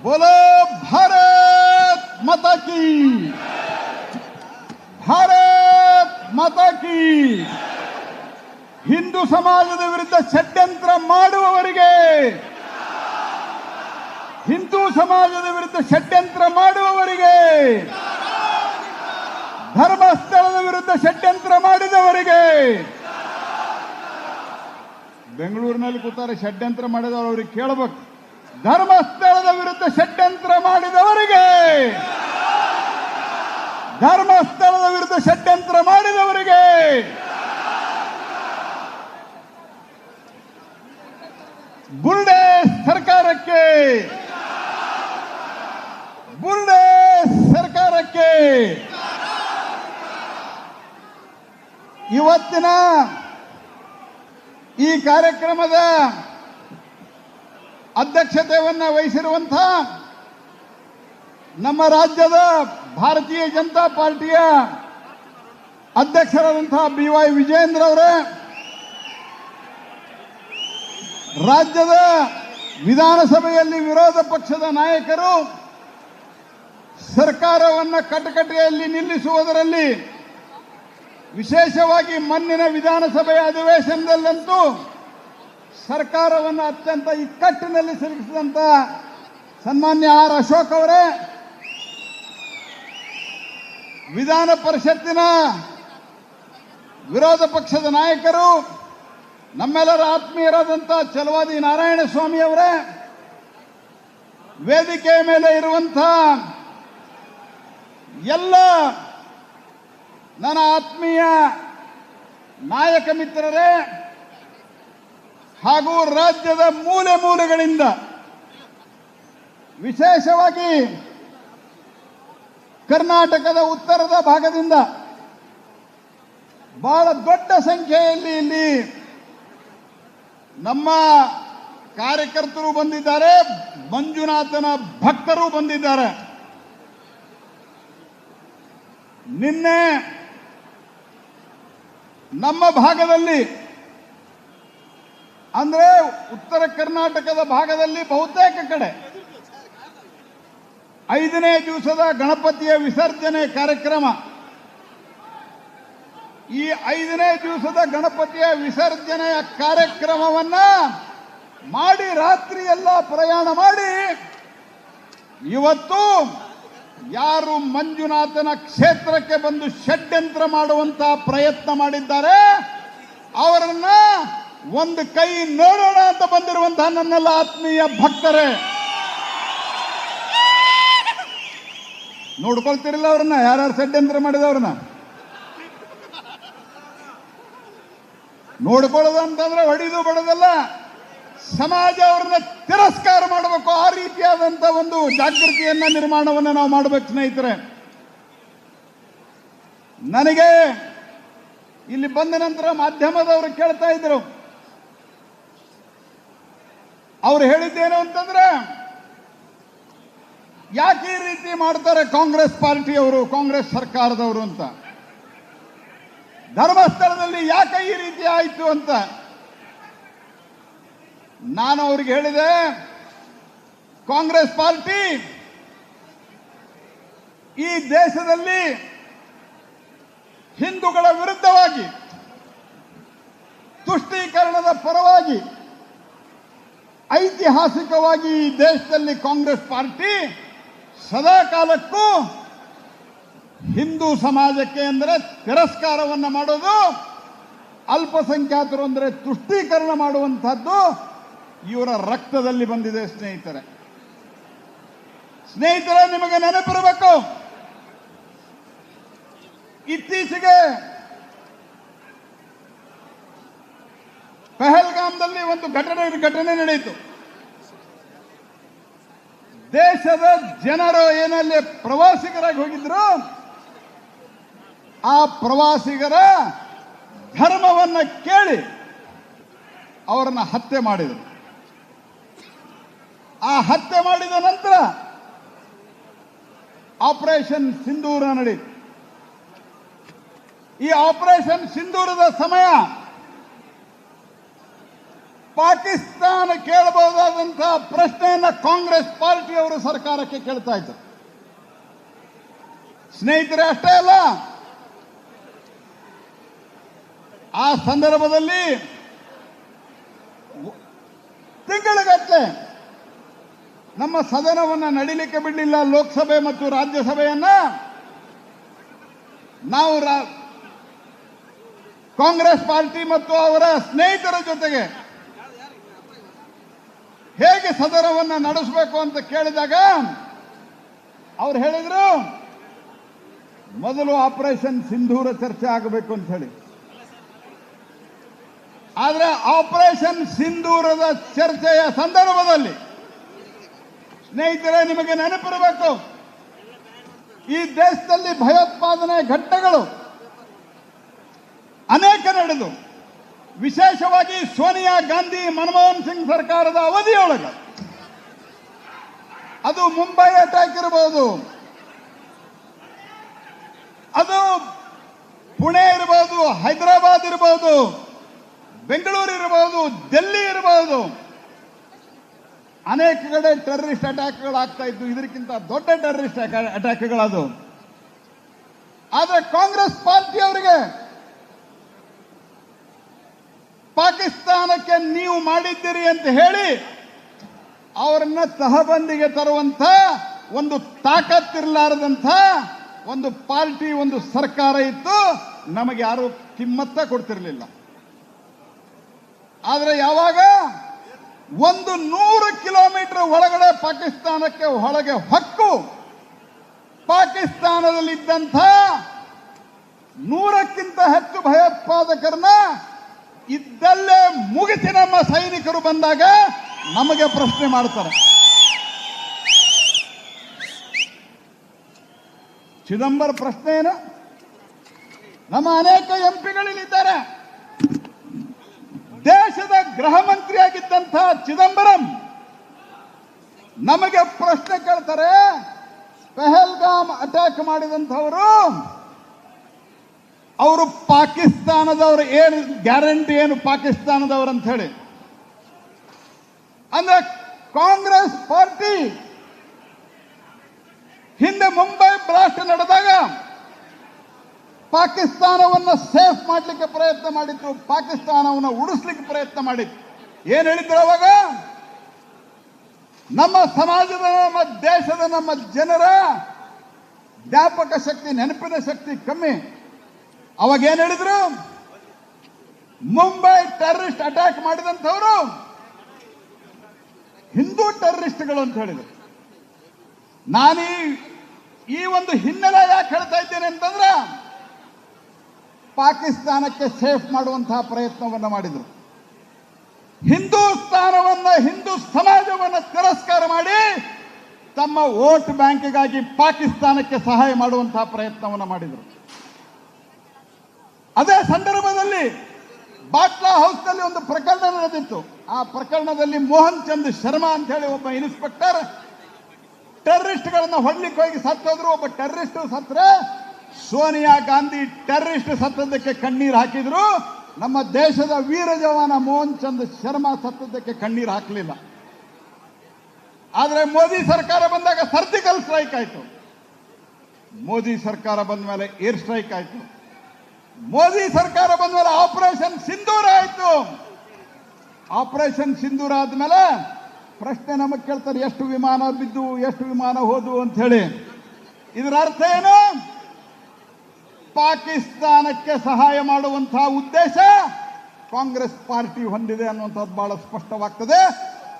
बोलो भारत माता की ಭಾರತ್ ಮಾತಾ ಕಿ ಹಿಂದೂ ಸಮಾಜದ ವಿರುದ್ಧ ಷಡ್ಯಂತ್ರ ಮಾಡುವವರಿಗೆ ಹಿಂದೂ ಸಮಾಜದ ವಿರುದ್ಧ ಷಡ್ಯಂತ್ರ ಮಾಡುವವರಿಗೆ ಧರ್ಮಸ್ಥಳದ ವಿರುದ್ಧ ಷಡ್ಯಂತ್ರ ಮಾಡಿದವರಿಗೆ ಬೆಂಗಳೂರಿನಲ್ಲಿ ಕೂತಾರೆ ಷಡ್ಯಂತ್ರ ಮಾಡಿದವರು ಅವ್ರಿಗೆ ಕೇಳಬೇಕು ಧರ್ಮಸ್ಥಳದ ವಿರುದ್ಧ ಷಡ್ಯಂತ್ರ ಮಾಡಿದವರಿಗೆ! ಧರ್ಮಸ್ಥಳದ ವಿರುದ್ಧ ಷಡ್ಯಂತ್ರ ಮಾಡಿದವರಿಗೆ! ಬುರ್ಡೆ ಸರ್ಕಾರಕ್ಕೆ! ಬುರ್ಡೆ ಸರ್ಕಾರಕ್ಕೆ! ಇವತ್ತಿನ ಈ ಕಾರ್ಯಕ್ರಮದ ಅಧ್ಯಕ್ಷತೆಯನ್ನು ವಹಿಸಿರುವಂತಹ ನಮ್ಮ ರಾಜ್ಯದ ಭಾರತೀಯ ಜನತಾ ಪಾರ್ಟಿಯ ಅಧ್ಯಕ್ಷರಾದಂತಹ ಬಿ ವೈ ವಿಜೇಂದ್ರ ಅವರೇ, ರಾಜ್ಯದ ವಿಧಾನಸಭೆಯಲ್ಲಿ ವಿರೋಧ ಪಕ್ಷದ ನಾಯಕರು ಸರ್ಕಾರವನ್ನು ಕಟಕಟೆಯಲ್ಲಿ ನಿಲ್ಲಿಸುವುದರಲ್ಲಿ ವಿಶೇಷವಾಗಿ ಮಣ್ಣಿನ ವಿಧಾನಸಭೆಯ ಅಧಿವೇಶನದಲ್ಲಂತೂ ಸರ್ಕಾರವನ್ನು ಅತ್ಯಂತ ಇಕ್ಕಟ್ಟಿನಲ್ಲಿ ಸಿಲುಕಿಸಿದಂತ ಸನ್ಮಾನ್ಯ ಆರ್ ಅಶೋಕ್ ಅವರೇ, ವಿಧಾನ ಪರಿಷತ್ತಿನ ವಿರೋಧ ಪಕ್ಷದ ನಾಯಕರು, ನಮ್ಮೆಲ್ಲರ ಆತ್ಮೀಯರಾದಂತ ಚಲವಾದಿ ನಾರಾಯಣ ಸ್ವಾಮಿ ಅವರೇ, ವೇದಿಕೆಯ ಮೇಲೆ ಇರುವಂಥ ಎಲ್ಲ ನನ್ನ ಆತ್ಮೀಯ ನಾಯಕ ಮಿತ್ರರೇ ಹಾಗೂ ರಾಜ್ಯದ ಮೂಲೆ ಮೂಲೆಗಳಿಂದ ವಿಶೇಷವಾಗಿ ಕರ್ನಾಟಕದ ಉತ್ತರದ ಭಾಗದಿಂದ ಬಹಳ ದೊಡ್ಡ ಸಂಖ್ಯೆಯಲ್ಲಿ ಇಲ್ಲಿ ನಮ್ಮ ಕಾರ್ಯಕರ್ತರು ಬಂದಿದ್ದಾರೆ, ಮಂಜುನಾಥನ ಭಕ್ತರು ಬಂದಿದ್ದಾರೆ. ನಿನ್ನೆ ನಮ್ಮ ಭಾಗದಲ್ಲಿ ಅಂದ್ರೆ ಉತ್ತರ ಕರ್ನಾಟಕದ ಭಾಗದಲ್ಲಿ ಬಹುತೇಕ ಕಡೆ ಐದನೇ ದಿವಸದ ಗಣಪತಿಯ ವಿಸರ್ಜನೆ ಕಾರ್ಯಕ್ರಮ. ಈ ಐದನೇ ದಿವಸದ ಗಣಪತಿಯ ವಿಸರ್ಜನೆಯ ಕಾರ್ಯಕ್ರಮವನ್ನ ಮಾಡಿ, ರಾತ್ರಿ ಎಲ್ಲ ಪ್ರಯಾಣ ಮಾಡಿ, ಇವತ್ತು ಯಾರು ಮಂಜುನಾಥನ ಕ್ಷೇತ್ರಕ್ಕೆ ಬಂದು ಷಡ್ಯಂತ್ರ ಮಾಡುವಂತಹ ಪ್ರಯತ್ನ ಮಾಡಿದ್ದಾರೆ, ಅವರನ್ನ ಒಂದು ಕೈ ನೋಡೋಣ ಅಂತ ಬಂದಿರುವಂತಹ ನನ್ನೆಲ್ಲ ಆತ್ಮೀಯ ಭಕ್ತರೇ. ನೋಡ್ಕೊಳ್ತಿರಲಿಲ್ಲ ಅವ್ರನ್ನ? ಯಾರ್ಯಾರು ಷಡ್ಯಂತ್ರ ಮಾಡಿದವ್ರನ್ನ? ನೋಡ್ಕೊಳ್ಳೋದು ಅಂತಂದ್ರೆ ಹೊಡಿದು ಬಡದಲ್ಲ. ಸಮಾಜ ಅವ್ರನ್ನ ತಿರಸ್ಕಾರ ಮಾಡಬೇಕು. ಆ ರೀತಿಯಾದಂತ ಒಂದು ಜಾಗೃತಿಯನ್ನ, ನಿರ್ಮಾಣವನ್ನ ನಾವು ಮಾಡಬೇಕು ಸ್ನೇಹಿತರೆ. ನನಗೆ ಇಲ್ಲಿ ಬಂದ ನಂತರ ಮಾಧ್ಯಮದವರು ಕೇಳ್ತಾ ಇದ್ರು. ಅವ್ರು ಹೇಳಿದ್ದೇನು ಅಂತಂದ್ರೆ, ಯಾಕೆ ಈ ರೀತಿ ಮಾಡ್ತಾರೆ ಕಾಂಗ್ರೆಸ್ ಪಾರ್ಟಿಯವರು, ಕಾಂಗ್ರೆಸ್ ಸರ್ಕಾರದವರು ಅಂತ? ಧರ್ಮಸ್ಥಳದಲ್ಲಿ ಯಾಕೆ ಈ ರೀತಿ ಆಯಿತು ಅಂತ? ನಾನು ಅವ್ರಿಗೆ ಹೇಳಿದೆ, ಕಾಂಗ್ರೆಸ್ ಪಾರ್ಟಿ ಈ ದೇಶದಲ್ಲಿ ಹಿಂದೂಗಳ ವಿರುದ್ಧವಾಗಿ, ತುಷ್ಟೀಕರಣದ ಪರವಾಗಿ ಐತಿಹಾಸಿಕವಾಗಿ ಈ ದೇಶದಲ್ಲಿ ಕಾಂಗ್ರೆಸ್ ಪಾರ್ಟಿ ಸದಾ ಕಾಲಕ್ಕೂ ಹಿಂದೂ ಸಮಾಜಕ್ಕೆ ಅಂದರೆ ತಿರಸ್ಕಾರವನ್ನು ಮಾಡೋದು, ಅಲ್ಪಸಂಖ್ಯಾತರು ಅಂದರೆ ತುಷ್ಟೀಕರಣ ಮಾಡುವಂಥದ್ದು ಇವರ ರಕ್ತದಲ್ಲಿ ಬಂದಿದೆ ಸ್ನೇಹಿತರೆ. ಸ್ನೇಹಿತರೆ, ನಿಮಗೆ ನೆನಪಿರಬೇಕು ಇತ್ತೀಚೆಗೆ ಪಹಲ್ಗಾಮ್ದಲ್ಲಿ ಒಂದು ಘಟನೆ ಘಟನೆ ನಡೆಯಿತು. ದೇಶದ ಜನರು ಏನಲ್ಲಿ ಪ್ರವಾಸಿಗರಾಗಿ ಹೋಗಿದ್ರು, ಆ ಪ್ರವಾಸಿಗರ ಧರ್ಮವನ್ನ ಕೇಳಿ ಅವರನ್ನ ಹತ್ಯೆ ಮಾಡಿದರು. ಆ ಹತ್ಯೆ ಮಾಡಿದ ನಂತರ ಆಪರೇಷನ್ ಸಿಂಧೂರ ನಡೀತು. ಈ ಆಪರೇಷನ್ ಸಿಂಧೂರದ ಸಮಯ ಪಾಕಿಸ್ತಾನ ಕೇಳಬಹುದಾದಂತಹ ಪ್ರಶ್ನೆಯನ್ನ ಕಾಂಗ್ರೆಸ್ ಪಾರ್ಟಿಯವರು ಸರ್ಕಾರಕ್ಕೆ ಕೇಳ್ತಾ ಇದ್ರು. ಸ್ನೇಹಿತರೆ, ಅಷ್ಟೇ ಅಲ್ಲ, ಆ ಸಂದರ್ಭದಲ್ಲಿ ತಿಂಗಳಗಟ್ಟಲೆ ನಮ್ಮ ಸದನವನ್ನ ನಡಿಲಿಕ್ಕೆ ಬಿಡಲಿಲ್ಲ ಲೋಕಸಭೆ ಮತ್ತು ರಾಜ್ಯಸಭೆಯನ್ನ. ನಾವು ಕಾಂಗ್ರೆಸ್ ಪಾರ್ಟಿ ಮತ್ತು ಅವರ ಸ್ನೇಹಿತರ ಜೊತೆಗೆ ಹೇಗೆ ಸದನವನ್ನ ನಡೆಸಬೇಕು ಅಂತ ಕೇಳಿದಾಗ ಅವ್ರು ಹೇಳಿದ್ರು, ಮೊದಲು ಆಪರೇಷನ್ ಸಿಂಧೂರ ಚರ್ಚೆ ಆಗಬೇಕು ಅಂತ ಹೇಳಿ. ಆದ್ರೆ ಆಪರೇಷನ್ ಸಿಂಧೂರದ ಚರ್ಚೆಯ ಸಂದರ್ಭದಲ್ಲಿ, ಸ್ನೇಹಿತರೆ, ನಿಮಗೆ ನೆನಪಿರಬೇಕು, ಈ ದೇಶದಲ್ಲಿ ಭಯೋತ್ಪಾದನೆ ಘಟನೆಗಳು ಅನೇಕ ನಡೆದು ವಿಶೇಷವಾಗಿ ಸೋನಿಯಾ ಗಾಂಧಿ ಮನಮೋಹನ್ ಸಿಂಗ್ ಸರ್ಕಾರದ ಅವಧಿಯೊಳಗೆ. ಅದು ಮುಂಬೈ ಅಟ್ಯಾಕ್ ಇರಬಹುದು ಅದು ಪುಣೆ ಇರಬಹುದು ಹೈದರಾಬಾದ್ ಇರಬಹುದು ಬೆಂಗಳೂರು ಇರಬಹುದು ಡೆಲ್ಲಿ ಇರಬಹುದು ಅನೇಕ ಕಡೆ ಟೆರರಿಸ್ಟ್ ಅಟ್ಯಾಕ್ಗಳು ಆಗ್ತಾ ಇದ್ದು, ಇದಕ್ಕಿಂತ ದೊಡ್ಡ ಟೆರರಿಸ್ಟ್ ಅಟ್ಯಾಕ್ಗಳದು ಆದರೆ ಕಾಂಗ್ರೆಸ್ ಪಾರ್ಟಿಯವರಿಗೆ ಪಾಕಿಸ್ತಾನಕ್ಕೆ ನೀವು ಮಾಡಿದ್ದೀರಿ ಅಂತ ಹೇಳಿ ಅವರನ್ನ ತಹಬಂದಿಗೆ ತರುವಂತ ಒಂದು ತಾಕತ್ತಿರಲಾರದಂಥ ಒಂದು ಪಾರ್ಟಿ, ಒಂದು ಸರ್ಕಾರ ಇತ್ತು. ನಮಗೆ ಯಾರು ಕಿಮ್ಮತ್ತ ಕೊಡ್ತಿರ್ಲಿಲ್ಲ. ಆದ್ರೆ ಯಾವಾಗ? ಒಂದು ನೂರು ಕಿಲೋಮೀಟರ್ ಒಳಗಡೆ ಪಾಕಿಸ್ತಾನಕ್ಕೆ ಒಳಗೆ ಹಕ್ಕು. ಪಾಕಿಸ್ತಾನದಲ್ಲಿದ್ದಂಥ ನೂರಕ್ಕಿಂತ ಹೆಚ್ಚು ಭಯೋತ್ಪಾದಕರನ್ನ ಇದ್ದಲ್ಲೇ ಮುಗಿಸಿ ನಮ್ಮ ಸೈನಿಕರು ಬಂದಾಗ ನಮಗೆ ಪ್ರಶ್ನೆ ಮಾಡ್ತಾರೆ. ಚಿದಂಬರ ಪ್ರಶ್ನೆ ಏನು? ನಮ್ಮ ಅನೇಕ ಎಂಪಿಗಳಿಲ್ಲಿದ್ದಾರೆ. ದೇಶದ ಗೃಹ ಮಂತ್ರಿಯಾಗಿದ್ದಂತಹ ಚಿದಂಬರಂ ನಮಗೆ ಪ್ರಶ್ನೆ ಕೇಳ್ತಾರೆ. ಪೆಹಲ್ಗಾಮ್ ಅಟ್ಯಾಕ್ ಮಾಡಿದಂಥವರು ಅವರು ಪಾಕಿಸ್ತಾನದವರು ಏನು ಗ್ಯಾರಂಟಿ ಏನು ಪಾಕಿಸ್ತಾನದವರು ಅಂತ ಹೇಳಿ. ಅಂದ್ರೆ ಕಾಂಗ್ರೆಸ್ ಪಾರ್ಟಿ ಹಿಂದೆ ಮುಂಬೈ ಬ್ಲಾಸ್ಟ್ ನಡೆದಾಗ ಪಾಕಿಸ್ತಾನವನ್ನ ಸೇಫ್ ಮಾಡಲಿಕ್ಕೆ ಪ್ರಯತ್ನ ಮಾಡಿದ್ರು, ಪಾಕಿಸ್ತಾನವನ್ನ ಉಳಿಸ್ಲಿಕ್ಕೆ ಪ್ರಯತ್ನ ಮಾಡಿದ್ರು. ಏನ್ ಹೇಳಿದ್ರು ಅವಾಗ? ನಮ್ಮ ಸಮಾಜದ, ನಮ್ಮ ದೇಶದ, ನಮ್ಮ ಜನರ ಜ್ಞಾಪಕ ಶಕ್ತಿ, ನೆನಪಿನ ಶಕ್ತಿ ಕಮ್ಮಿ. ಅವಾಗ ಏನ್ ಹೇಳಿದ್ರು? ಮುಂಬೈ ಟೆರರಿಸ್ಟ್ ಅಟ್ಯಾಕ್ ಮಾಡಿದಂಥವರು ಹಿಂದೂ ಟೆರರಿಸ್ಟ್ಗಳು ಅಂತ ಹೇಳಿದ್ರು. ನಾನು ಈ- ಒಂದು ಹಿನ್ನೆಲೆ ಯಾಕೆ ಹೇಳ್ತಾ ಇದ್ದೇನೆ ಅಂತಂದ್ರೆ ಪಾಕಿಸ್ತಾನಕ್ಕೆ ಸೇಫ್ ಮಾಡುವಂತಹ ಪ್ರಯತ್ನವನ್ನ ಮಾಡಿದ್ರು. ಹಿಂದೂಸ್ತಾನವನ್ನ, ಹಿಂದೂ ಸಮಾಜವನ್ನ ತಿರಸ್ಕಾರ ಮಾಡಿ ತಮ್ಮ ವೋಟ್ ಬ್ಯಾಂಕ್ಗಾಗಿ ಪಾಕಿಸ್ತಾನಕ್ಕೆ ಸಹಾಯ ಮಾಡುವಂತಹ ಪ್ರಯತ್ನವನ್ನ ಮಾಡಿದರು. ಅದೇ ಸಂದರ್ಭದಲ್ಲಿ ಬಾಟ್ಲಾ ಹೌಸ್ನಲ್ಲಿ ಒಂದು ಪ್ರಕರಣ ನಡೆದಿತ್ತು. ಆ ಪ್ರಕರಣದಲ್ಲಿ ಮೋಹನ್ ಚಂದ್ ಶರ್ಮಾ ಅಂತ ಹೇಳಿ ಒಬ್ಬ ಇನ್ಸ್ಪೆಕ್ಟರ್ ಟೆರರಿಸ್ಟ್ಗಳನ್ನ ಹೊಡ್ಲಿಕ್ಕೆ ಹೋಗಿ ಸತ್ತೋದ್ರು. ಒಬ್ಬ ಟೆರರಿಸ್ಟ್ ಸತ್ತರೆ. ಸೋನಿಯಾ ಗಾಂಧಿ ಟೆರರಿಸ್ಟ್ ಸತ್ತದಕ್ಕೆ ಕಣ್ಣೀರು ಹಾಕಿದ್ರು. ನಮ್ಮ ದೇಶದ ವೀರ ಜವಾನ ಮೋಹನ್ ಚಂದ್ ಶರ್ಮಾ ಸತ್ತದಕ್ಕೆ ಕಣ್ಣೀರು ಹಾಕಲಿಲ್ಲ. ಆದರೆ ಮೋದಿ ಸರ್ಕಾರ ಬಂದಾಗ ಸರ್ಜಿಕಲ್ ಸ್ಟ್ರೈಕ್ ಆಯ್ತು. ಮೋದಿ ಸರ್ಕಾರ ಬಂದ ಮೇಲೆ ಏರ್ ಸ್ಟ್ರೈಕ್ ಆಯ್ತು. ಮೋದಿ ಸರ್ಕಾರ ಬಂದ ಮೇಲೆ ಆಪರೇಷನ್ ಸಿಂಧೂರ ಆಯಿತು. ಆಪರೇಷನ್ ಸಿಂಧೂರ ಆದ್ಮೇಲೆ ಪ್ರಶ್ನೆ ನಮಗೆ ಕೇಳ್ತಾರೆ, ಎಷ್ಟು ವಿಮಾನ ಬಿದ್ದು, ಎಷ್ಟು ವಿಮಾನ ಹೋದು ಅಂತ ಹೇಳಿ. ಇದರ ಅರ್ಥ ಏನು? ಪಾಕಿಸ್ತಾನಕ್ಕೆ ಸಹಾಯ ಮಾಡುವಂತಹ ಉದ್ದೇಶ ಕಾಂಗ್ರೆಸ್ ಪಾರ್ಟಿ ಹೊಂದಿದೆ ಅನ್ನುವಂಥದ್ದು ಬಹಳ ಸ್ಪಷ್ಟವಾಗ್ತದೆ.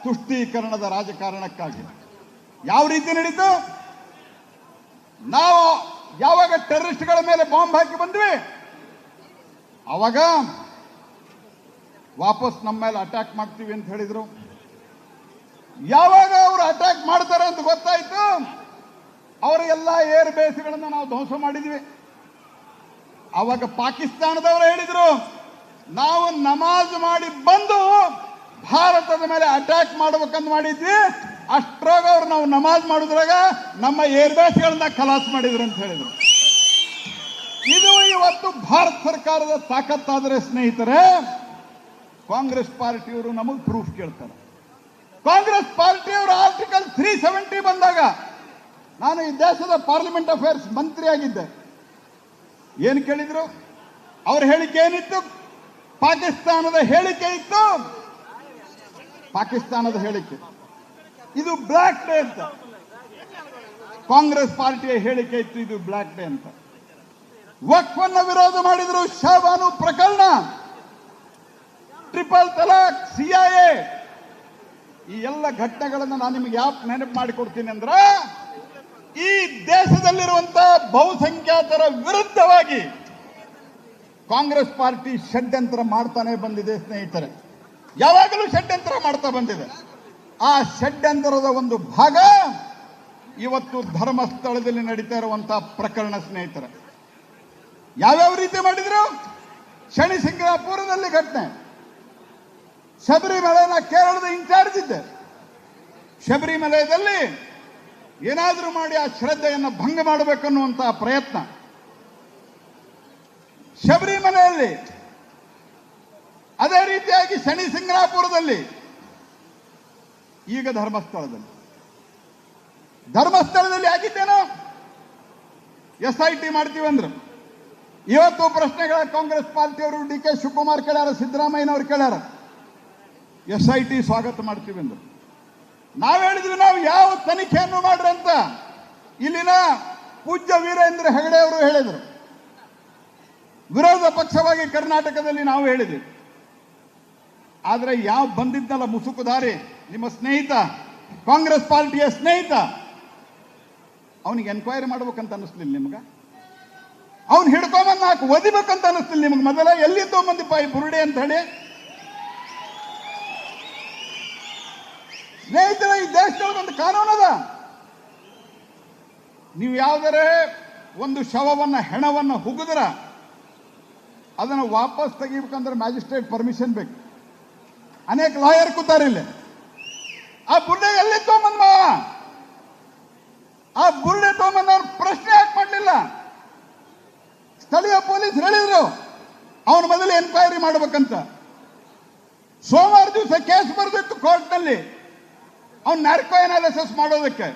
ತುಷ್ಟೀಕರಣದ ರಾಜಕಾರಣಕ್ಕಾಗಿ. ಯಾವ ರೀತಿ ನಡೀತು? ನಾವು ಯಾವಾಗ ಟೆರರಿಸ್ಟ್ಗಳ ಮೇಲೆ ಬಾಂಬ್ ಹಾಕಿ ಬಂದ್ವಿ? ಅವಾಗ ವಾಪಸ್ ನಮ್ಮ ಮೇಲೆ ಅಟ್ಯಾಕ್ ಮಾಡ್ತೀವಿ ಅಂತ ಹೇಳಿದ್ರು. ಯಾವಾಗ ಅವರು ಅಟ್ಯಾಕ್ ಮಾಡ್ತಾರೆ ಅಂತ ಗೊತ್ತಾಯ್ತು? ಅವರ ಎಲ್ಲ ಏರ್ ಬೇಸ್ಗಳನ್ನು ನಾವು ಧ್ವಂಸ ಮಾಡಿದ್ವಿ. ಅವಾಗ ಪಾಕಿಸ್ತಾನದವರು ಹೇಳಿದ್ರು, ನಾವು ನಮಾಜ್ ಮಾಡಿ ಬಂದು ಭಾರತದ ಮೇಲೆ ಅಟ್ಯಾಕ್ ಮಾಡ್ಬೇಕಂತ ಮಾಡಿದ್ವಿ. ಅಷ್ಟ್ರಾಗ ಅವ್ರು ನಾವು ನಮಾಜ್ ಮಾಡಿದ್ರಾಗ ನಮ್ಮ ಏರ್ ಬೇಸ್ಗಳನ್ನ ಖಲಾಸ್ ಮಾಡಿದ್ರು ಅಂತ ಹೇಳಿದ್ರು. ಇದು ಇವತ್ತು ಭಾರತ ಸರ್ಕಾರದ ತಾಕತ್ತಾದರೆ ಸ್ನೇಹಿತರೆ, ಕಾಂಗ್ರೆಸ್ ಪಾರ್ಟಿಯವರು ನಮಗೆ ಪ್ರೂಫ್ ಕೇಳ್ತಾರೆ. ಕಾಂಗ್ರೆಸ್ ಪಾರ್ಟಿಯವರು ಆರ್ಟಿಕಲ್ ತ್ರೀ ಸೆವೆಂಟಿ ಬಂದಾಗ ನಾನು ಈ ದೇಶದ ಪಾರ್ಲಿಮೆಂಟ್ ಅಫೇರ್ಸ್ ಮಂತ್ರಿಯಾಗಿದ್ದೆ. ಏನು ಕೇಳಿದ್ರು? ಅವ್ರ ಹೇಳಿಕೆ ಏನಿತ್ತು? ಪಾಕಿಸ್ತಾನದ ಹೇಳಿಕೆ ಇತ್ತು. ಪಾಕಿಸ್ತಾನದ ಹೇಳಿಕೆ. ಇದು ಬ್ಲಾಕ್ ಡೇ ಅಂತ. ಕಾಂಗ್ರೆಸ್ ಪಾರ್ಟಿಯ ಹೇಳಿಕೆ ಇತ್ತು, ಇದು ಬ್ಲಾಕ್ ಡೇ ಅಂತ. ವಕ್ಫನ್ನ ವಿರೋಧ ಮಾಡಿದ್ರು ಶಾಬಾನು ಪ್ರಕರಣ. ಟ್ರಿಪಲ್ ತಲಾಕ್ ಸಿಐಎ ಈ ಎಲ್ಲ ಘಟನೆಗಳನ್ನು ನಾನು ನಿಮಗೆ ಯಾಕೆ ನೆನಪು ಮಾಡಿಕೊಡ್ತೀನಿ ಅಂದ್ರೆ, ಈ ದೇಶದಲ್ಲಿರುವಂತಹ ಬಹುಸಂಖ್ಯಾತರ ವಿರುದ್ಧವಾಗಿ ಕಾಂಗ್ರೆಸ್ ಪಾರ್ಟಿ ಷಡ್ಯಂತ್ರ ಮಾಡ್ತಾನೆ ಬಂದಿದೆ ಸ್ನೇಹಿತರೆ. ಯಾವಾಗಲೂ ಷಡ್ಯಂತ್ರ ಮಾಡ್ತಾ ಬಂದಿದೆ. ಆ ಷಡ್ಯಂತ್ರದ ಒಂದು ಭಾಗ ಇವತ್ತು ಧರ್ಮಸ್ಥಳದಲ್ಲಿ ನಡೀತಾ ಇರುವಂತಹ ಪ್ರಕರಣ ಸ್ನೇಹಿತರೆ. ಯಾವ್ಯಾವ ರೀತಿ ಮಾಡಿದ್ರು? ಶನಿ ಸಿಂಗಾಪುರದಲ್ಲಿ ಘಟನೆ. ಶಬರಿಮಲೆನ ಕೇರಳದ ಇನ್ಚಾರ್ಜ್ ಇದ್ದೆ. ಶಬರಿಮಲೆಯಲ್ಲಿ ಏನಾದರೂ ಮಾಡಿ ಆ ಶ್ರದ್ಧೆಯನ್ನು ಭಂಗ ಮಾಡಬೇಕನ್ನುವಂತಹ ಪ್ರಯತ್ನ. ಶಬರಿಮಲೆಯಲ್ಲಿ ಅದೇ ರೀತಿಯಾಗಿ ಶನಿ ಸಿಂಗಾಪುರದಲ್ಲಿ ಈಗ ಧರ್ಮಸ್ಥಳದಲ್ಲಿ. ಧರ್ಮಸ್ಥಳದಲ್ಲಿ ಆಗಿದ್ದೇನೋ ಎಸ್ ಐ ಟಿ ಮಾಡ್ತೀವಿ ಅಂದ್ರು. ಇವತ್ತು ಪ್ರಶ್ನೆಗಳ ಕಾಂಗ್ರೆಸ್ ಪಾರ್ಟಿಯವರು ಡಿ ಕೆ ಶಿವಕುಮಾರ್ ಕೇಳ್ಯಾರ, ಸಿದ್ದರಾಮಯ್ಯನವ್ರು ಕೇಳ್ಯಾರ. ಎಸ್ ಐ ಟಿ ಸ್ವಾಗತ ಮಾಡ್ತೀವಿ ಎಂದು ನಾವು ಹೇಳಿದ್ವಿ ನಾವು ಯಾವ ತನಿಖೆಯನ್ನು ಮಾಡ್ರಿ ಅಂತ ಇಲ್ಲಿನ ಪೂಜ್ಯ ವೀರೇಂದ್ರ ಹೆಗಡೆ ಅವರು ಹೇಳಿದರು. ವಿರೋಧ ಪಕ್ಷವಾಗಿ ಕರ್ನಾಟಕದಲ್ಲಿ ನಾವು ಹೇಳಿದ್ವಿ. ಆದ್ರೆ ಯಾವ ಬಂದಿದ್ದಲ್ಲ ಮುಸುಕುದಾರಿ ನಿಮ್ಮ ಸ್ನೇಹಿತ, ಕಾಂಗ್ರೆಸ್ ಪಾರ್ಟಿಯ ಸ್ನೇಹಿತ? ಅವನಿಗೆ ಎನ್ಕ್ವೈರಿ ಮಾಡ್ಬೇಕಂತ ಅನ್ನಿಸ್ಲಿಲ್ಲ ನಿಮ್ಗ? ಅವ್ನು ಹಿಡ್ಕೊಂಬಂದು ನಾಲ್ಕು ಒದಿಬೇಕಂತ ಅನಿಸ್ತಿಲ್ಲ ನಿಮಗೆ ಮೊದಲ. ಎಲ್ಲಿ ತೊಗೊಂಬಂದಿಪ್ಪ ಈ ಬುರುಡೆ ಅಂತ ಹೇಳಿ? ಸ್ನೇಹಿತರ, ಈ ದೇಶದೊಳಗೊಂದು ಕಾನೂನು ಅದ. ನೀವು ಯಾವುದರೆ ಒಂದು ಶವವನ್ನ, ಹೆಣವನ್ನ ಹುಗಿದ್ರ, ಅದನ್ನು ವಾಪಸ್ ತೆಗಿಬೇಕಂದ್ರೆ ಮ್ಯಾಜಿಸ್ಟ್ರೇಟ್ ಪರ್ಮಿಷನ್ ಬೇಕು. ಅನೇಕ ಲಾಯರ್ ಕೂತಾರೆ ಇಲ್ಲಿ. ಆ ಬುರ್ಡೆ ಎಲ್ಲಿ ತೊಗೊಂಬಂದ್ ಆ ಬುರ್ಡೆ ತಗೊಂಬಂದ ಪ್ರಶ್ನೆ ಯಾಕೆ ಮಾಡಲಿಲ್ಲ. ಸ್ಥಳೀಯ ಪೊಲೀಸ್ ಹೇಳಿದ್ರು, ಅವನ ಮೊದಲು ಎನ್ಕ್ವೈರಿ ಮಾಡ್ಬೇಕಂತ. ಸೋಮವಾರ ದಿವಸ ಕೇಸ್ ಬರೆದಿತ್ತು ಕೋರ್ಟ್ನಲ್ಲಿ ಅವ್ನು ನ್ಯಾರ್ಕೋ ಅನಾಲಿಸಿಸ್ ಮಾಡೋದಕ್ಕೆ.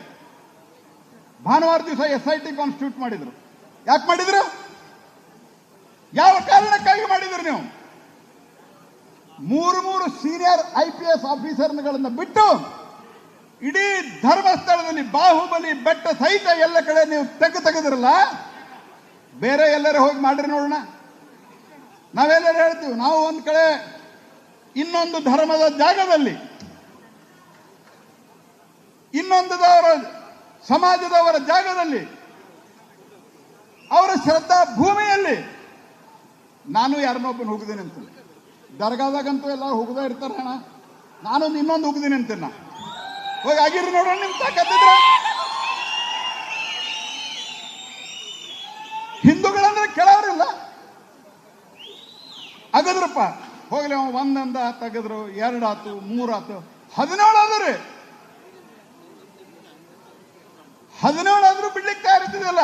ಭಾನುವಾರ ದಿವಸ ಎಸ್ ಐ ಟಿ ಕಾನ್ಸ್ಟಿಟ್ಯೂಟ್ ಮಾಡಿದ್ರು. ಯಾಕೆ ಮಾಡಿದ್ರು? ಯಾವ ಕಾರಣಕ್ಕಾಗಿ ಮಾಡಿದ್ರು ನೀವು? ಮೂರು ಮೂರು ಸೀನಿಯರ್ ಐ ಪಿ ಎಸ್ ಆಫೀಸರ್ಗಳನ್ನು ಬಿಟ್ಟು ಇಡೀ ಧರ್ಮಸ್ಥಳದಲ್ಲಿ ಬಾಹುಬಲಿ ಬೆಟ್ಟ ಸಹಿತ ಎಲ್ಲ ಕಡೆ ನೀವು ತೆಗೆದು ತೆಗೆದಿರಲ್ಲ? ಬೇರೆ ಎಲ್ಲರೂ ಹೋಗಿ ಮಾಡ್ರಿ ನೋಡೋಣ. ನಾವೆಲ್ಲರೂ ಹೇಳ್ತೀವಿ, ನಾವು ಒಂದ್ ಕಡೆ ಇನ್ನೊಂದು ಧರ್ಮದ ಜಾಗದಲ್ಲಿ ಇನ್ನೊಂದದವರ ಸಮಾಜದವರ ಜಾಗದಲ್ಲಿ, ಅವರ ಶ್ರದ್ಧಾ ಭೂಮಿಯಲ್ಲಿ ನಾನು ಯಾರನ್ನೊಬ್ಬನ ಹೋಗಿದ್ದೀನಿ ಅಂತ ದರ್ಗಾದಾಗಂತೂ ಎಲ್ಲ ಹೋಗದೇ ಇರ್ತಾರೆ ಅಣ್ಣ. ನಾನೊಂದು ಇನ್ನೊಂದು ಹೋಗಿದ್ದೀನಿ ಅಂತೀನಿ. ಹೋಗಿ ಆಗಿರ್ರಿ ನೋಡೋಣ ನಿಮ್ ತಾಕತ್ತಿದ್ರೆ. ಕೆಳವರಿಲ್ಲ ಅಗದ್ರಪ್ಪ. ಹೋಗ್ಲಿ ಅವ ಒಂದಂದ ತೆಗೆದ್ರು ಎರಡಾತು ಮೂರಾತು ಹದಿನೇಳು ಆದ್ರಿ ಹದಿನೇಳು ಆದ್ರೂ ಬಿಡ್ಲಿಕ್ಕೆ ತಯಾರಿದ್ದಿಲ್ಲ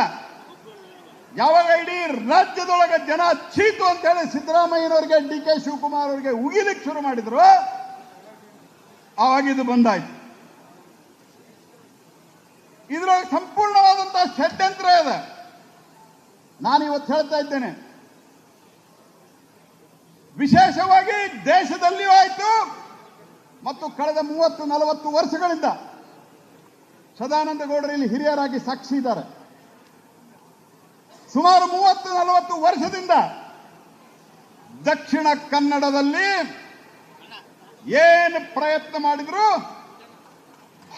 ಯಾವಾಗ ಇಡೀ ರಾಜ್ಯದೊಳಗೆ ಜನ ಚೀತು ಅಂತ ಹೇಳಿ ಸಿದ್ದರಾಮಯ್ಯನವ್ರಿಗೆ ಡಿ ಕೆ ಶಿವಕುಮಾರ್ ಅವರಿಗೆ ಉಗಿಲಿಕ್ಕೆ ಶುರು ಮಾಡಿದ್ರು ಆವಾಗ ಇದು ಬಂದಾಯ್ತು. ಇದ್ರೊಳಗೆ ಸಂಪೂರ್ಣವಾದಂತಹ ಷಡ್ಯಂತ್ರ ಇದೆ. ನಾನು ಇವತ್ತು ಹೇಳ್ತಾ ಇದ್ದೇನೆ. ವಿಶೇಷವಾಗಿ ದೇಶದಲ್ಲಿಯೂ ಆಯಿತು ಮತ್ತು ಕಳೆದ ಮೂವತ್ತು, ನಲವತ್ತು ವರ್ಷಗಳಿಂದ ಸದಾನಂದ ಗೌಡರು ಇಲ್ಲಿ ಹಿರಿಯರಾಗಿ ಸಾಕ್ಷಿ ಇದ್ದಾರೆ. ಸುಮಾರು ಮೂವತ್ತು, ನಲವತ್ತು ವರ್ಷದಿಂದ ದಕ್ಷಿಣ ಕನ್ನಡದಲ್ಲಿ ಏನು ಪ್ರಯತ್ನ ಮಾಡಿದ್ರು?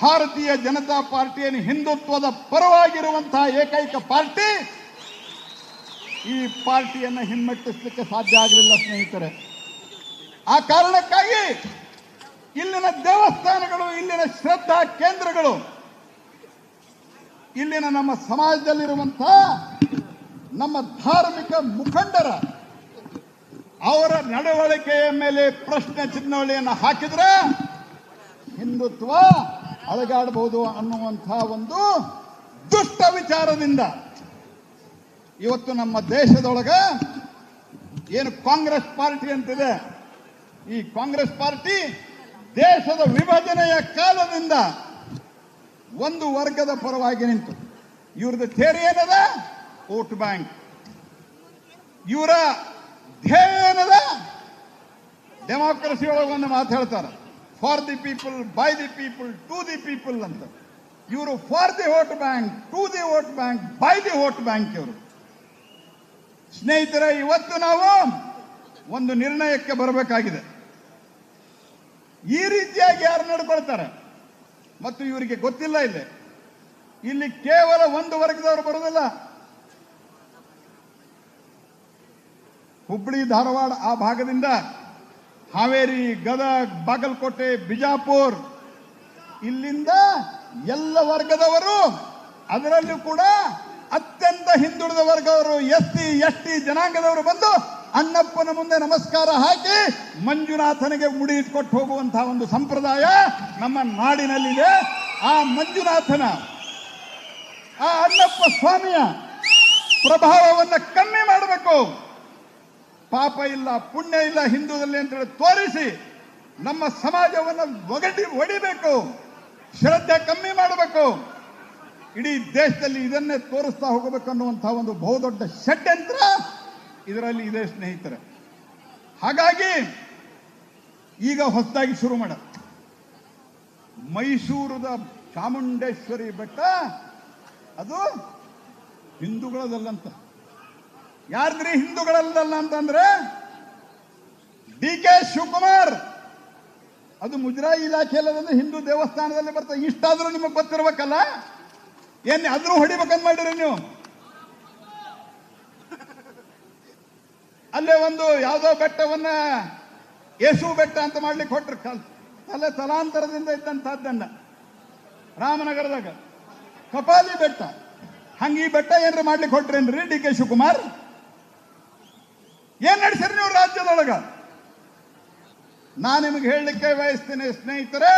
ಭಾರತೀಯ ಜನತಾ ಪಾರ್ಟಿಯನ್ನು ಹಿಂದುತ್ವದ ಪರವಾಗಿರುವಂತಹ ಏಕೈಕ ಪಾರ್ಟಿ ಈ ಪಾರ್ಟಿಯನ್ನು ಹಿಮ್ಮೆಟ್ಟಿಸಲಿಕ್ಕೆ ಸಾಧ್ಯ ಆಗಲಿಲ್ಲ ಸ್ನೇಹಿತರೆ. ಆ ಕಾರಣಕ್ಕಾಗಿ ಇಲ್ಲಿನ ದೇವಸ್ಥಾನಗಳು, ಇಲ್ಲಿನ ಶ್ರದ್ಧಾ ಕೇಂದ್ರಗಳು, ಇಲ್ಲಿನ ನಮ್ಮ ಸಮಾಜದಲ್ಲಿರುವಂತಹ ನಮ್ಮ ಧಾರ್ಮಿಕ ಮುಖಂಡರ ಅವರ ನಡವಳಿಕೆಯ ಮೇಲೆ ಪ್ರಶ್ನೆ ಚಿಹ್ನವಳಿಯನ್ನು ಹಾಕಿದ್ರೆ ಹಿಂದುತ್ವ ಅಳಗಾಡಬಹುದು ಅನ್ನುವಂತಹ ಒಂದು ದುಷ್ಟ ವಿಚಾರದಿಂದ ಇವತ್ತು ನಮ್ಮ ದೇಶದೊಳಗ ಏನು ಕಾಂಗ್ರೆಸ್ ಪಾರ್ಟಿ ಅಂತಿದೆ. ಈ ಕಾಂಗ್ರೆಸ್ ಪಾರ್ಟಿ ದೇಶದ ವಿಭಜನೆಯ ಕಾಲದಿಂದ ಒಂದು ವರ್ಗದ ಪರವಾಗಿ ನಿಂತು. ಇವ್ರದ್ದು ಥೇರಿ ಏನದ? Vote bank. ಇವರ ಧ್ಯೇಯ ಏನದ? ಡೆಮಾಕ್ರಸಿ ಒಳಗೆ ಒಂದು ಮಾತು ಹೇಳ್ತಾರೆ. For the people by the people to the people ಅಂತ. ಇವರು for the vote bank to the vote bank by the vote bank ಇವರು. ಸ್ನೇಹಿತರೆ, ಇವತ್ತು ನಾವು ಒಂದು ನಿರ್ಣಯಕ್ಕೆ ಬರಬೇಕಾಗಿದೆ. ಈ ರೀತಿಯಾಗಿ ಯಾರು ನಡ್ಕೊಳ್ತಾರೆ? ಮತ್ತು ಇವರಿಗೆ ಗೊತ್ತಿಲ್ಲ ಇಲ್ಲಿ. ಇಲ್ಲಿ ಕೇವಲ ಒಂದು ವರ್ಗದವರು ಬರುವುದಿಲ್ಲ. ಹುಬ್ಬಳ್ಳಿ ಧಾರವಾಡ ಆ ಭಾಗದಿಂದ ಹಾವೇರಿ, ಗದಗ್, ಬಾಗಲಕೋಟೆ, ಬಿಜಾಪುರ್ ಇಲ್ಲಿಂದ ಎಲ್ಲ ವರ್ಗದವರು ಅದರಲ್ಲೂ ಕೂಡ ಅತ್ಯಂತ ಹಿಂದುಳಿದ ವರ್ಗದವರು ಎಸ್ ಟಿ ಎಸ್ ಟಿ ಜನಾಂಗದವರು ಬಂದು ಅಣ್ಣಪ್ಪನ ಮುಂದೆ ನಮಸ್ಕಾರ ಹಾಕಿ ಮಂಜುನಾಥನಿಗೆ ಮುಡಿ ಇಟ್ಕೊಟ್ಟು ಹೋಗುವಂತಹ ಒಂದು ಸಂಪ್ರದಾಯ ನಮ್ಮ ನಾಡಿನಲ್ಲಿದೆ. ಆ ಮಂಜುನಾಥನ, ಆ ಅಣ್ಣಪ್ಪ ಸ್ವಾಮಿಯ ಪ್ರಭಾವವನ್ನು ಕಮ್ಮಿ ಮಾಡಬೇಕು. ಪಾಪ ಇಲ್ಲ, ಪುಣ್ಯ ಇಲ್ಲ ಹಿಂದೂದಲ್ಲಿ ಅಂತೇಳಿ ತೋರಿಸಿ ನಮ್ಮ ಸಮಾಜವನ್ನು ಒಗಟಿ ಒಡಿಬೇಕು. ಶ್ರದ್ಧೆ ಕಮ್ಮಿ ಮಾಡಬೇಕು. ಇಡೀ ದೇಶದಲ್ಲಿ ಇದನ್ನೇ ತೋರಿಸ್ತಾ ಹೋಗಬೇಕನ್ನುವಂತಹ ಒಂದು ಬಹುದೊಡ್ಡ ಷಡ್ಯಂತ್ರ ಇದರಲ್ಲಿ ಇದೆ ಸ್ನೇಹಿತರೆ. ಹಾಗಾಗಿ ಈಗ ಹೊಸದಾಗಿ ಶುರು ಮಾಡ. ಮೈಸೂರದ ಚಾಮುಂಡೇಶ್ವರಿ ಬೆಟ್ಟ, ಅದು ಹಿಂದೂಗಳದಲ್ಲಂತ. ಯಾರ್ದ್ರಿ ಹಿಂದೂಗಳಲ್ಲ ಅಂತಂದ್ರೆ ಡಿ ಕೆ ಶಿವಕುಮಾರ್. ಅದು ಮುಜರಾಯಿ ಇಲಾಖೆಯಲ್ಲದಂದ್ರೆ ಹಿಂದೂ ದೇವಸ್ಥಾನದಲ್ಲಿ ಬರ್ತದೆ. ಇಷ್ಟಾದರೂ ನಿಮಗೆ ಗೊತ್ತಿರ್ಬೇಕಲ್ಲ? ಏನ್ ಅದ್ರೂ ಹೊಡಿಬೇಕಂತ ಮಾಡಿರಿ ನೀವು. ಅಲ್ಲೇ ಒಂದು ಯಾವುದೋ ಬೆಟ್ಟವನ್ನ ಯೇಸು ಬೆಟ್ಟ ಅಂತ ಮಾಡ್ಲಿಕ್ಕೆ ಹೊಟ್ರಿ ಕಲ್- ತಲೆ ತಲಾಂತರದಿಂದ ಇದ್ದಂತಹದ್ದನ್ನ ರಾಮನಗರದಾಗ. ಕಪಾಲಿ ಬೆಟ್ಟ. ಹಂಗ ಈ ಬೆಟ್ಟ ಏನ್ರ ಮಾಡ್ಲಿಕ್ಕೆ ಹೊಟ್ರೇನ್ರಿ ಡಿ ಕೆ ಶಿವಕುಮಾರ್? ಏನ್ ನಡೆಸಿರಿ ನೀವು ರಾಜ್ಯದೊಳಗ? ನಾನು ನಿಮಗೆ ಹೇಳಲಿಕ್ಕೆ ಬಯಸ್ತೀನಿ ಸ್ನೇಹಿತರೆ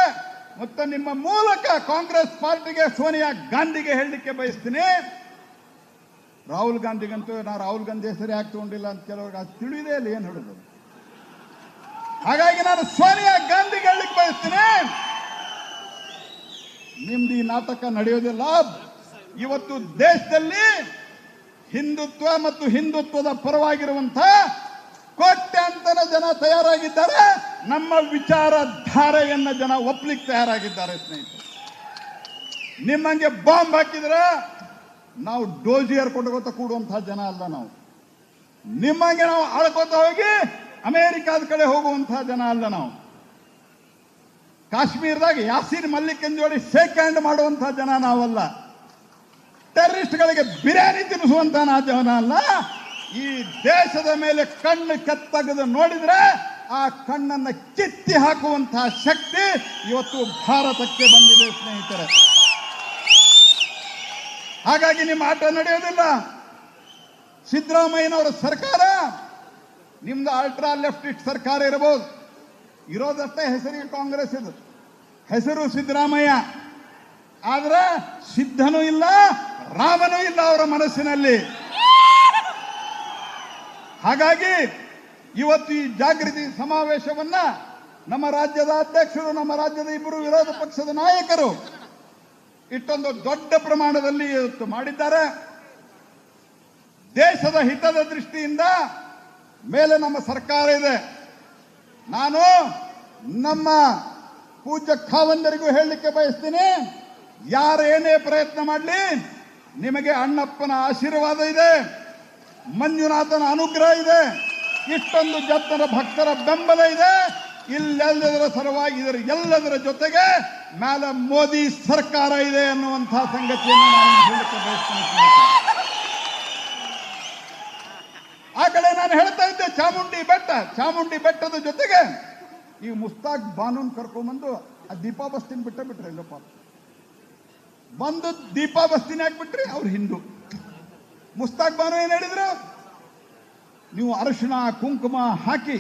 ಮತ್ತು ನಿಮ್ಮ ಮೂಲಕ ಕಾಂಗ್ರೆಸ್ ಪಾರ್ಟಿಗೆ ಸೋನಿಯಾ ಗಾಂಧಿಗೆ ಹೇಳಲಿಕ್ಕೆ ಬಯಸ್ತೀನಿ. ರಾಹುಲ್ ಗಾಂಧಿಗಂತೂ ನಾ ರಾಹುಲ್ ಗಾಂಧಿ ಹೆಸರು ಯಾಕೆ ತಗೊಂಡಿಲ್ಲ ಅಂತ ಕೆಲವ್ರಿಗೆ ಅದು ತಿಳಿದೇ ಇಲ್ಲ, ಏನು ಹೇಳೋದು? ಹಾಗಾಗಿ ನಾನು ಸೋನಿಯಾ ಗಾಂಧಿಗೆ ಹೇಳಲಿಕ್ಕೆ ಬಯಸ್ತೀನಿ. ನಿಮ್ದು ಈ ನಾಟಕ ನಡೆಯೋದಿಲ್ಲ ಇವತ್ತು ದೇಶದಲ್ಲಿ ಹಿಂದುತ್ವ ಮತ್ತು ಹಿಂದುತ್ವದ ಪರವಾಗಿರುವಂತ ಕೋಟ್ಯಾಂತರ ಜನ ತಯಾರಾಗಿದ್ದಾರೆ. ನಮ್ಮ ವಿಚಾರಧಾರೆಯನ್ನ ಜನ ಒಪ್ಲಿಕ್ಕೆ ತಯಾರಾಗಿದ್ದಾರೆ ಸ್ನೇಹಿತರು. ನಿಮ್ಮಂಗೆ ಬಾಂಬ್ ಹಾಕಿದ್ರೆ ನಾವು ಡೋಜಿಯರ್ ಕೊಟ್ಕೋತ ಕೂಡುವಂತಹ ಜನ ಅಲ್ಲ ನಾವು. ನಿಮ್ಮಂಗೆ ನಾವು ಆಳ್ಕೋತ ಹೋಗಿ ಅಮೆರಿಕಾದ ಕಡೆ ಹೋಗುವಂತಹ ಜನ ಅಲ್ಲ ನಾವು. ಕಾಶ್ಮೀರದಾಗ ಯಾಸೀನ್ ಮಲ್ಲಿಕ್ ಎಂಜೋಡಿ ಶೇಕ್ ಹ್ಯಾಂಡ್ ಮಾಡುವಂತಹ ಜನ ನಾವಲ್ಲ. ಟೆರರಿಸ್ಟ್ಗಳಿಗೆ ಬಿರಿಯಾನಿ ತಿನ್ನಿಸುವಂತಹ ಜನ ಅಲ್ಲ. ಈ ದೇಶದ ಮೇಲೆ ಕಣ್ಣು ಕೆತ್ತಗದು ನೋಡಿದ್ರೆ ಆ ಕಣ್ಣನ್ನ ಕಿತ್ತಿ ಹಾಕುವಂತಹ ಶಕ್ತಿ ಇವತ್ತು ಭಾರತಕ್ಕೆ ಬಂದಿದೆ, ಸ್ನೇಹಿತರೆ. ಹಾಗಾಗಿ ನಿಮ್ಮ ಆಟ ನಡೆಯೋದಿಲ್ಲ. ಸಿದ್ದರಾಮಯ್ಯನವರ ಸರ್ಕಾರ, ನಿಮ್ದು ಅಲ್ಟ್ರಾ ಲೆಫ್ಟಿಸ್ಟ್ ಸರ್ಕಾರ ಇರಬಹುದು ಇರೋದಷ್ಟೇ ಹೆಸರಿಗೆ ಕಾಂಗ್ರೆಸ್ ಇದು. ಹೆಸರು ಸಿದ್ದರಾಮಯ್ಯ. ಆದ್ರೆ ಸಿದ್ಧನೂ ಇಲ್ಲ, ರಾಮನೂ ಇಲ್ಲ ಅವರ ಮನಸ್ಸಿನಲ್ಲಿ. ಹಾಗಾಗಿ ಇವತ್ತು ಈ ಜಾಗೃತಿ ಸಮಾವೇಶವನ್ನ ನಮ್ಮ ರಾಜ್ಯದ ಅಧ್ಯಕ್ಷರು, ನಮ್ಮ ರಾಜ್ಯದ ಇಬ್ಬರು ವಿರೋಧ ಪಕ್ಷದ ನಾಯಕರು ಇಷ್ಟೊಂದು ದೊಡ್ಡ ಪ್ರಮಾಣದಲ್ಲಿ ಇವತ್ತು ಮಾಡಿದ್ದಾರೆ. ದೇಶದ ಹಿತದ ದೃಷ್ಟಿಯಿಂದ ಮೇಲೆ ನಮ್ಮ ಸರ್ಕಾರ ಇದೆ. ನಾನು ನಮ್ಮ ಪೂಜ್ಯ ಖಾವಂದರಿಗೂ ಹೇಳಲಿಕ್ಕೆ ಬಯಸ್ತೀನಿ ಯಾರು ಏನೇ ಪ್ರಯತ್ನ ಮಾಡಲಿ, ನಿಮಗೆ ಅಣ್ಣಪ್ಪನ ಆಶೀರ್ವಾದ ಇದೆ. ಮಂಜುನಾಥನ ಅನುಗ್ರಹ ಇದೆ. ಇಷ್ಟೊಂದು ಜತ್ತನ ಭಕ್ತರ ಬೆಂಬಲ ಇದೆ. ಇಲ್ಲೆಲ್ಲದರ ಸಲುವಾಗಿ ಇದರ ಎಲ್ಲದರ ಜೊತೆಗೆ ಮೇಲೆ ಮೋದಿ ಸರ್ಕಾರ ಇದೆ ಅನ್ನುವಂತಹ ಸಂಗತಿಯನ್ನು ನಾನು ಹೇಳಕ್ಕೆ ಬಯಸ್ತೀನಿ. ಆ ಕಡೆ ನಾನು ಹೇಳ್ತಾ ಇದ್ದೆ, ಚಾಮುಂಡಿ ಬೆಟ್ಟ, ಚಾಮುಂಡಿ ಬೆಟ್ಟದ ಜೊತೆಗೆ ಈ ಮುಸ್ತಾಕ್ ಬಾನೂನ್ ಕರ್ಕೊಂಬಂದು ಆ ದೀಪಾ ಬಸ್ತಿನ ಬಿಟ್ಟ ಬಿಟ್ರೆ ಇಲ್ಲಪ್ಪ. ಬಂದು ದೀಪಾ ಬಸ್ತಿನ ಹಾಕ್ಬಿಟ್ರಿ ಅವ್ರು ಹಿಂದೂ. ಮುಸ್ತಾಕ್ ಬಾನು ಏನು ಹೇಳಿದ್ರ? ನೀವು ಅರಶಿಣ ಕುಂಕುಮ ಹಾಕಿ,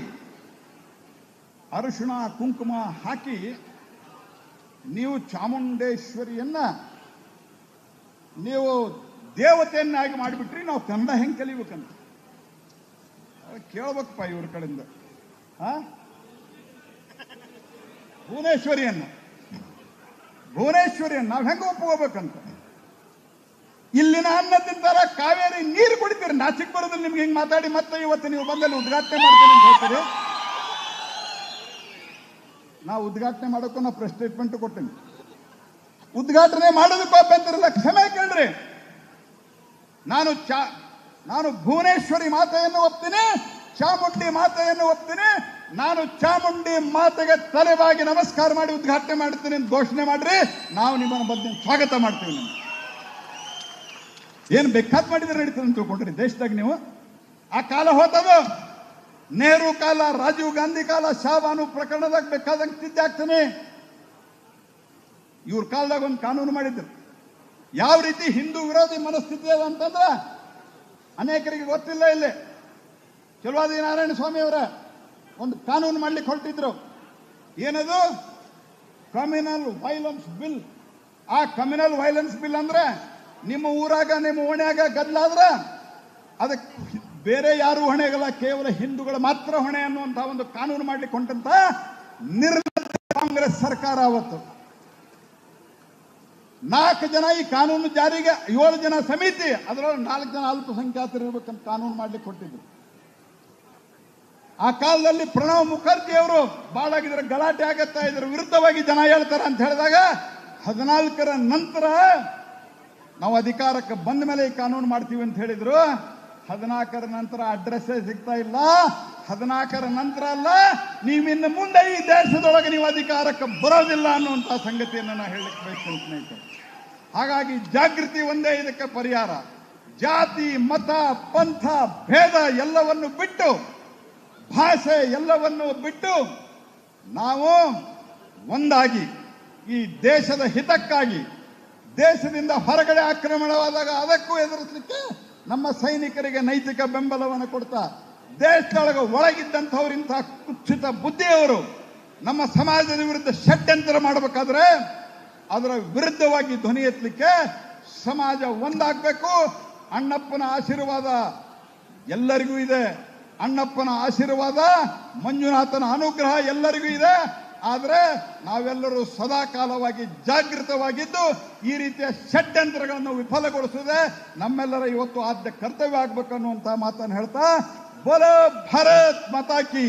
ಅರಶಿಣ ಕುಂಕುಮ ಹಾಕಿ ನೀವು ಚಾಮುಂಡೇಶ್ವರಿಯನ್ನ ನೀವು ದೇವತೆಯನ್ನಾಗಿ ಮಾಡಿಬಿಟ್ರಿ, ನಾವು ಕನ್ನಡ ಹೆಂಗೆ ಕಲಿಬೇಕಂತ. ಕೇಳ್ಬೇಕಪ್ಪ ಇವ್ರ ಕಡೆಯಿಂದ. ಭುವನೇಶ್ವರಿಯನ್ನ. ಭುವನೇಶ್ವರಿಯನ್ನ ನಾವು ಹೆಂಗೆ ಒಪ್ಕೋಬೇಕಂತ? ಇಲ್ಲಿನ ಅನ್ನ ತಿಂತಾರ ಕಾವೇರಿ ನೀರು ಕುಡಿತೀರಿ. ನಾಚಿಕ್ ಬರೋದಿಲ್ಲ ನಿಮ್ಗೆ ಹಿಂಗೆ ಮಾತಾಡಿ ಮತ್ತೆ ಇವತ್ತು ನೀವು ಬಂದಲ್ಲಿ ಉದ್ಘಾಟನೆ ಮಾಡ್ತೀನಿ ಅಂತ ಹೇಳ್ತೀರಿ. ನಾವು ಉದ್ಘಾಟನೆ ಮಾಡೋಕ್ಕೂ ನಾವು ಪ್ರೆಸ್ ಸ್ಟೇಟ್ಮೆಂಟ್ ಕೊಡ್ತೀನಿ. ಉದ್ಘಾಟನೆ ಮಾಡೋದಕ್ಕೂ ಅಭ್ಯಂತರಿಲ್ಲ ಕ್ಷಮೆ ಕೇಳ್ರಿ. ನಾನು ಚಾ, ನಾನು ಭುವನೇಶ್ವರಿ ಮಾತೆಯನ್ನು ಒಪ್ತೀನಿ, ಚಾಮುಂಡಿ ಮಾತೆಯನ್ನು ಒಪ್ತೀನಿ. ನಾನು ಚಾಮುಂಡಿ ಮಾತೆಗೆ ತಲೆಬಾಗಿ ನಮಸ್ಕಾರ ಮಾಡಿ ಉದ್ಘಾಟನೆ ಮಾಡ್ತೀನಿ ಅಂತ ಘೋಷಣೆ ಮಾಡ್ರಿ. ನಾವು ನಿಮ್ಮನ್ನು ಬಂದು ಸ್ವಾಗತ ಮಾಡ್ತೀವಿ ನಿಮ್ಗೆ. ಏನು ಬೇಕಾದ್ ಮಾಡಿದ್ರೆ ನಡೀತದೆ ಅಂತ ತಿಳ್ಕೊಂಡ್ರಿ. ದೇಶದಾಗ ನೀವು ಆ ಕಾಲ ಹೋತದ ನೆಹರು ಕಾಲ, ರಾಜೀವ್ ಗಾಂಧಿ ಕಾಲ ಶಾಬಾನು ಪ್ರಕರಣದಾಗ ಬೇಕಾದಂಗೆ ತಿದ್ದೆ ಆಗ್ತಾನೆ ಇವ್ರ ಕಾಲದಾಗ ಒಂದು ಕಾನೂನು ಮಾಡಿದ್ರು. ಯಾವ ರೀತಿ ಹಿಂದೂ ವಿರೋಧಿ ಮನಸ್ಥಿತಿ ಅದ ಅಂತಂದ್ರೆ ಅನೇಕರಿಗೆ ಗೊತ್ತಿಲ್ಲ ಇಲ್ಲಿ. ಚಲುವಾದಿ ನಾರಾಯಣ ಸ್ವಾಮಿ ಅವರ ಒಂದು ಕಾನೂನು ಮಾಡ್ಲಿಕ್ಕೆ ಹೊರಟಿದ್ರು. ಏನದು? ಕಮ್ಯುನಲ್ ವೈಲೆನ್ಸ್ ಬಿಲ್ ಆ ಕಮ್ಯುನಲ್ ವೈಲೆನ್ಸ್ ಬಿಲ್ ಅಂದ್ರೆ ನಿಮ್ಮ ಊರಾಗ, ನಿಮ್ಮ ಓಣ್ಯಾಗ ಗದ್ಲಾದ್ರ ಅದಕ್ಕೆ ಬೇರೆ ಯಾರು ಹೊಣೆಗಲ್ಲ, ಕೇವಲ ಹಿಂದೂಗಳು ಮಾತ್ರ ಹೊಣೆ ಅನ್ನುವಂತ ಒಂದು ಕಾನೂನು ಮಾಡ್ಲಿಕ್ಕೆ ಹೊಂಟಂತ ನಿರ್ಲಕ್ಷ್ಯ ಕಾಂಗ್ರೆಸ್ ಸರ್ಕಾರ ಅವತ್ತು. ನಾಲ್ಕು ಜನ ಈ ಕಾನೂನು ಜಾರಿಗೆ, ಏಳು ಜನ ಸಮಿತಿ, ಅದರೊಳಗೆ ನಾಲ್ಕು ಜನ ಅಲ್ಪಸಂಖ್ಯಾತರು ಇರ್ಬೇಕಂತ ಕಾನೂನು ಮಾಡ್ಲಿಕ್ಕೆ ಕೊಟ್ಟಿದ್ರು. ಆ ಕಾಲದಲ್ಲಿ ಪ್ರಣವ್ ಮುಖರ್ಜಿ ಅವರು ಬಾಳಾಗಿದ್ರೆ ಗಲಾಟೆ ಆಗತ್ತಾ ಇದ್ರ, ವಿರುದ್ಧವಾಗಿ ಜನ ಹೇಳ್ತಾರ ಅಂತ ಹೇಳಿದಾಗ, ಹದಿನಾಲ್ಕರ ನಂತರ ನಾವು ಅಧಿಕಾರಕ್ಕೆ ಬಂದ ಮೇಲೆ ಈ ಕಾನೂನು ಮಾಡ್ತೀವಿ ಅಂತ ಹೇಳಿದ್ರು. ಹದಿನಾಲ್ಕರ ನಂತರ ಅಡ್ರೆಸ್ಸೇ ಸಿಗ್ತಾ ಇಲ್ಲ. ಹದಿನಾಲ್ಕರ ನಂತರ ಅಲ್ಲ ನೀವಿನ್ನು ಮುಂದೆ ಈ ದೇಶದೊಳಗೆ ನೀವು ಅಧಿಕಾರಕ್ಕೆ ಬರೋದಿಲ್ಲ ಅನ್ನುವಂಥ ಸಂಗತಿಯನ್ನು ನಾನು ಹೇಳಲಿಕ್ಕೆ ಬಯಸ್ತೇನೆ ಹಾಗಾಗಿ ಜಾಗೃತಿ ಒಂದೇ, ಇದಕ್ಕೆ ಪರಿಹಾರ. ಜಾತಿ, ಮತ, ಪಂಥ, ಭೇದ ಎಲ್ಲವನ್ನು ಬಿಟ್ಟು, ಭಾಷೆ ಎಲ್ಲವನ್ನು ಬಿಟ್ಟು ನಾವು ಒಂದಾಗಿ ಈ ದೇಶದ ಹಿತಕ್ಕಾಗಿ ದೇಶದಿಂದ ಹೊರಗಡೆ ಆಕ್ರಮಣವಾದಾಗ ಅದಕ್ಕೂ ಎದುರಿಸಲಿಕ್ಕೆ ನಮ್ಮ ಸೈನಿಕರಿಗೆ ನೈತಿಕ ಬೆಂಬಲವನ್ನು ಕೊಡ್ತಾ ದೇಶದೊಳಗೆ ಒಳಗಿದ್ದಂಥವ್ರಿಂಥ ಕುಚ್ಚಿತ ಬುದ್ಧಿಯವರು ನಮ್ಮ ಸಮಾಜದ ವಿರುದ್ಧ ಷಡ್ಯಂತರ ಮಾಡಬೇಕಾದ್ರೆ ಅದರ ವಿರುದ್ಧವಾಗಿ ಧ್ವನಿ ಎತ್ತಲಿಕ್ಕೆ ಸಮಾಜ ಒಂದಾಗಬೇಕು. ಅಣ್ಣಪ್ಪನ ಆಶೀರ್ವಾದ ಎಲ್ಲರಿಗೂ ಇದೆ. ಅಣ್ಣಪ್ಪನ ಆಶೀರ್ವಾದ ಮಂಜುನಾಥನ ಅನುಗ್ರಹ ಎಲ್ಲರಿಗೂ ಇದೆ. ಆದರೆ ನಾವೆಲ್ಲರೂ ಸದಾ ಕಾಲವಾಗಿ ಜಾಗೃತವಾಗಿದ್ದು ಈ ರೀತಿಯ ಷಡ್ಯಂತ್ರಗಳನ್ನು ವಿಫಲಗೊಳಿಸದೆ ನಮ್ಮೆಲ್ಲರ ಇವತ್ತು ಆದ್ಯ ಕರ್ತವ್ಯ ಆಗ್ಬೇಕು ಅನ್ನುವಂತ ಮಾತನ್ನು ಹೇಳ್ತಾ, ಬಲ ಭಾರತ್ ಮತಾಕಿ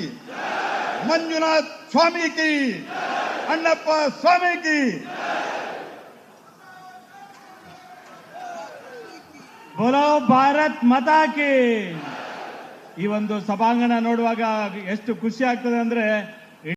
ಮಂಜುನಾಥ್ ಸ್ವಾಮಿ ಕಿ ಅಣ್ಣಪ್ಪ ಸ್ವಾಮಿ ಕಿ ಬೋಲೋ ಭಾರತ್ ಮತಾಕಿ ಈ ಒಂದು ಸಭಾಂಗಣ ನೋಡುವಾಗ ಎಷ್ಟು ಖುಷಿ ಆಗ್ತದೆ ಅಂದ್ರೆ